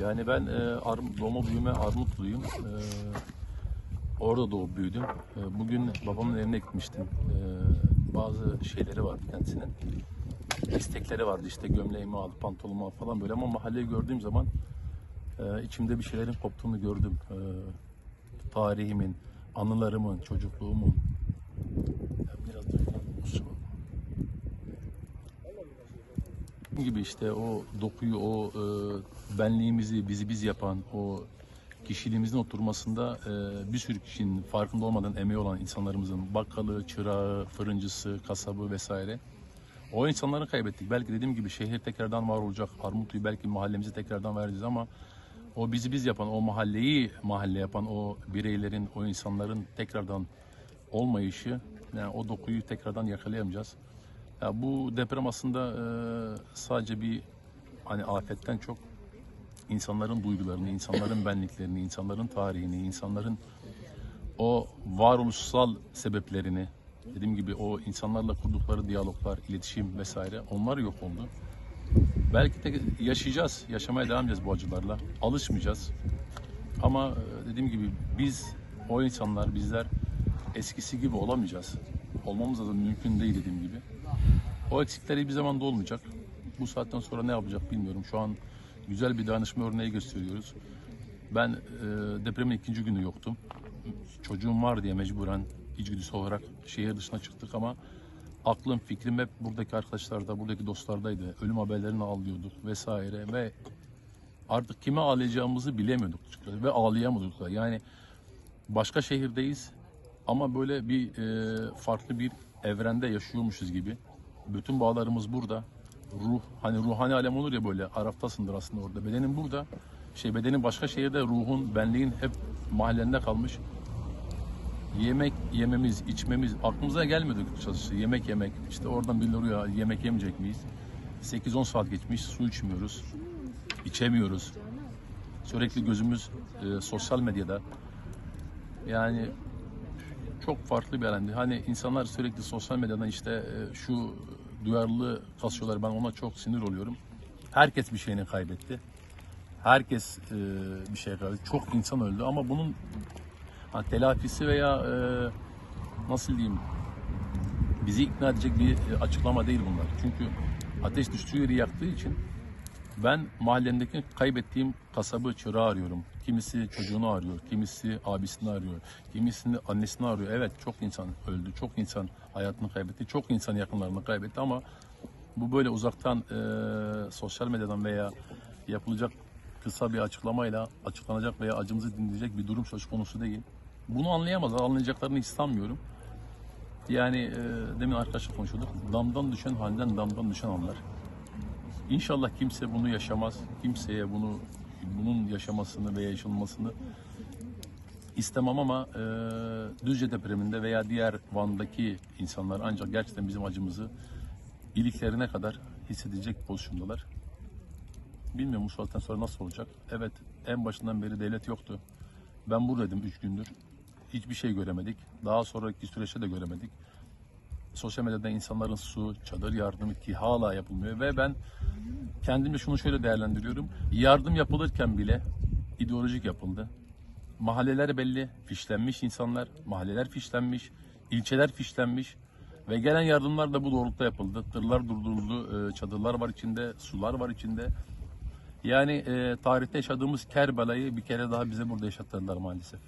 Yani ben e, Arm- doğma büyüme Armutluyum. E, orada doğup büyüdüm. E, bugün babamın evine gitmiştim. E, bazı şeyleri vardı kendisinin. İstekleri vardı işte gömleğimi al, pantolonumu al falan böyle ama mahalleyi gördüğüm zaman e, içimde bir şeylerin koptuğunu gördüm. E, tarihimin, anılarımın, çocukluğumun. Gibi işte o dokuyu, o e, benliğimizi, bizi biz yapan, o kişiliğimizin oturmasında e, bir sürü kişinin farkında olmadan emeği olan insanlarımızın bakkalı, çırağı, fırıncısı, kasabı vesaire. O insanları kaybettik. Belki dediğim gibi şehir tekrardan var olacak. Armutlu'yu belki mahallemizi tekrardan vereceğiz ama o bizi biz yapan, o mahalleyi mahalle yapan o bireylerin, o insanların tekrardan olmayışı, yani o dokuyu tekrardan yakalayamayacağız. Ya bu deprem aslında e, sadece bir hani afetten çok insanların duygularını, insanların benliklerini, insanların tarihini, insanların o varoluşsal sebeplerini, dediğim gibi o insanlarla kurdukları diyaloglar, iletişim vesaire onlar yok oldu. Belki de yaşayacağız, yaşamaya devam edeceğiz bu acılarla. Alışmayacağız. Ama e, dediğim gibi biz, o insanlar, bizler eskisi gibi olamayacağız. Olmamız da mümkün değil dediğim gibi. O eksikleri bir zaman da olmayacak. Bu saatten sonra ne yapacak bilmiyorum. Şu an güzel bir dayanışma örneği gösteriyoruz. Ben e, depremin ikinci günü yoktum. Çocuğum var diye mecburen içgüdüsü olarak şehir dışına çıktık ama aklım, fikrim hep buradaki arkadaşlarda, buradaki dostlardaydı. Ölüm haberlerini alıyorduk vesaire ve artık kime ağlayacağımızı bilemiyorduk ve ağlayamıyorduk da. Yani başka şehirdeyiz ama böyle bir e, farklı bir evrende yaşıyormuşuz gibi. Bütün bağlarımız burada. Ruh, hani ruhani alem olur ya böyle Araf'tasındır aslında orada. Bedenin burada. Şey bedenin başka şehirde ruhun, benliğin hep mahallende kalmış. Yemek yememiz, içmemiz aklımıza gelmedi açıkçası. Yemek yemek, işte oradan birileri ya yemek yemeyecek miyiz? 8-10 saat geçmiş, su içmiyoruz, içemiyoruz. Sürekli gözümüz e, sosyal medyada. Yani çok farklı bir alandı. Hani insanlar sürekli sosyal medyadan işte e, şu duyarlılığı kasıyorlar. Ben ona çok sinir oluyorum. Herkes bir şeyini kaybetti. Herkes e, bir şey kaybetti. Çok insan öldü ama bunun telafisi veya e, nasıl diyeyim bizi ikna edecek bir açıklama değil bunlar. Çünkü ateş düştüğü yeri yaktığı için ben mahallemdeki kaybettiğim kasabı çırağı arıyorum. Kimisi çocuğunu arıyor, kimisi abisini arıyor, kimisini annesini arıyor. Evet çok insan öldü, çok insan hayatını kaybetti, çok insan yakınlarını kaybetti ama bu böyle uzaktan e, sosyal medyadan veya yapılacak kısa bir açıklamayla açıklanacak veya acımızı dinleyecek bir durum söz konusu değil. Bunu anlayamazlar, anlayacaklarını hiç sanmıyorum. Yani e, demin arkadaşla konuşuyorduk. Damdan düşen halden damdan düşen anlar. İnşallah kimse bunu yaşamaz. Kimseye bunu bunun yaşamasını veya yaşanmasını istemem ama e, Düzce depreminde veya diğer Van'daki insanlar ancak gerçekten bizim acımızı iliklerine kadar hissedecek pozisyondalar. Bilmiyorum bu saatten sonra nasıl olacak. Evet en başından beri devlet yoktu. Ben buradaydım 3 gündür. Hiçbir şey göremedik. Daha sonraki süreçte de göremedik sosyal medyada insanların su, çadır yardımı ki hala yapılmıyor ve ben kendimce şunu şöyle değerlendiriyorum. Yardım yapılırken bile ideolojik yapıldı. Mahalleler belli, fişlenmiş insanlar, mahalleler fişlenmiş, ilçeler fişlenmiş ve gelen yardımlar da bu doğrultuda yapıldı. Tırlar durduruldu, e, çadırlar var içinde, sular var içinde. Yani e, tarihte yaşadığımız Kerbela'yı bir kere daha bize burada yaşattılar maalesef.